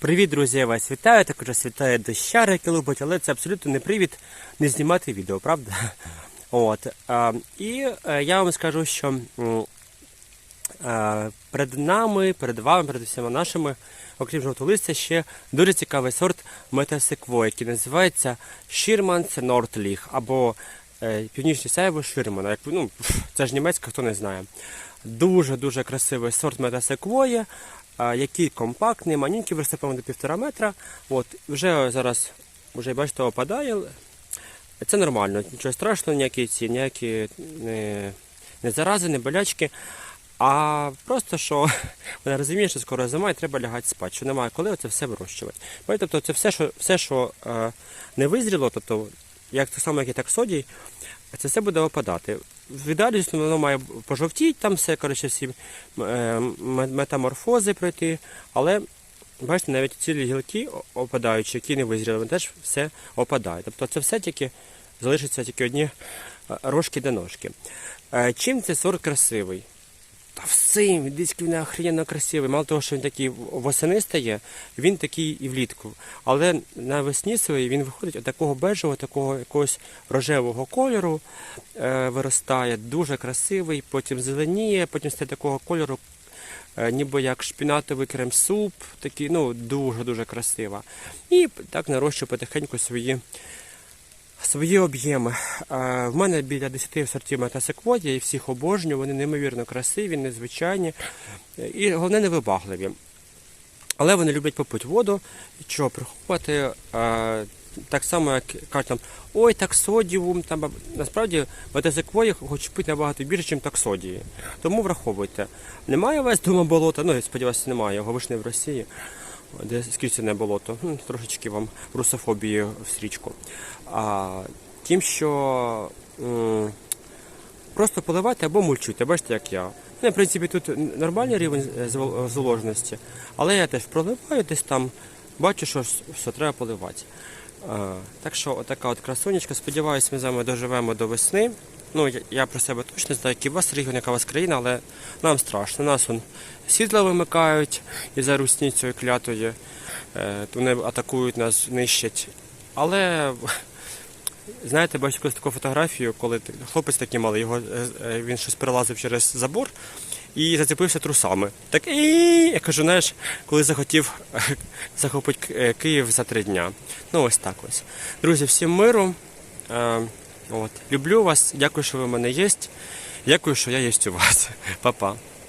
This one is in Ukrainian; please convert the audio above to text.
Привіт, друзі! Я вас вітаю. Також вас вітає дощари, які лупить, але це абсолютно не привід не знімати відео, правда? От. І е, я вам скажу, що е, перед нами, перед вами, перед всіма нашими, окрім жовтолистя, ще дуже цікавий сорт метасекво, який називається Шірманс Нортліг або е, Північне сяйво Ширмана. Ну, це ж німецька, хто не знає. Дуже-дуже красивий сорт метасеквої, який компактний, маленький, по-моєму, до півтора метра. От, вже зараз, вже бачите, опадає. Це нормально, нічого страшного, ніякі ці, ніякі не, не зарази, не болячки. А просто що вона розуміє, що скоро зима і треба лягати спати, що немає коли це все вирощувати. Тобто це все, що, все, що е, не визріло, тобто, як так само, як і таксодій, це все буде опадати. В воно має пожовтіти, там все, коротше, всі е, метаморфози пройти, але бачите, навіть цілі гілки опадаючі, які не визріли, вони теж все опадає. Тобто це все тільки залишиться тільки одні е, рожки до ножки. Е, Чим цей сорт красивий? Та всім, дійсно він охрененно красивий. Мало того, що він такий восени стає, він такий і влітку. Але навесні своїй він виходить от такого бежевого, такого якогось рожевого кольору, е, виростає, дуже красивий, потім зеленіє, потім стає такого кольору, е, ніби як шпінатовий крем-суп, такий, ну, дуже-дуже красива. І так нарощує потихеньку свої свої об'єми. В мене біля 10 сортів метасекводія, їх всіх обожнюю, вони неймовірно красиві, незвичайні і головне невибагливі. Але вони люблять попити воду, і чого приховувати. Так само, як кажуть там, ой, таксодіум, там насправді метасеквої хочуть пити набагато більше, ніж таксодії. Тому враховуйте. Немає у вас дома болота, ну я сподіваюся, немає, його ви ж не в Росії, де не болото. Ну, Трошечки вам русофобії в стрічку. А, тим, що м, просто поливати або мульчуйте, бачите, як я. Ну, в принципі, тут нормальний рівень е, зволоженості, але я теж проливаю десь там, бачу, що все треба поливати. А, так що отака от красунечка. Сподіваюсь, ми з вами доживемо до весни. Ну, я, про себе точно знаю, який у вас регіон, яка у вас країна, але нам страшно. Нас вон світло вимикають із-за русницею клятої. Е, вони атакують нас, нищать. Але знаєте, бачу якусь таку фотографію, коли хлопець такий малий, його, е, е, він щось перелазив через забор і зацепився трусами. Так і я кажу, знаєш, коли захотів захопити Київ за три дня. Ну ось так ось. Друзі, всім миру. От. Люблю вас, дякую, що ви в мене є. Дякую, що я є у вас. Па-па.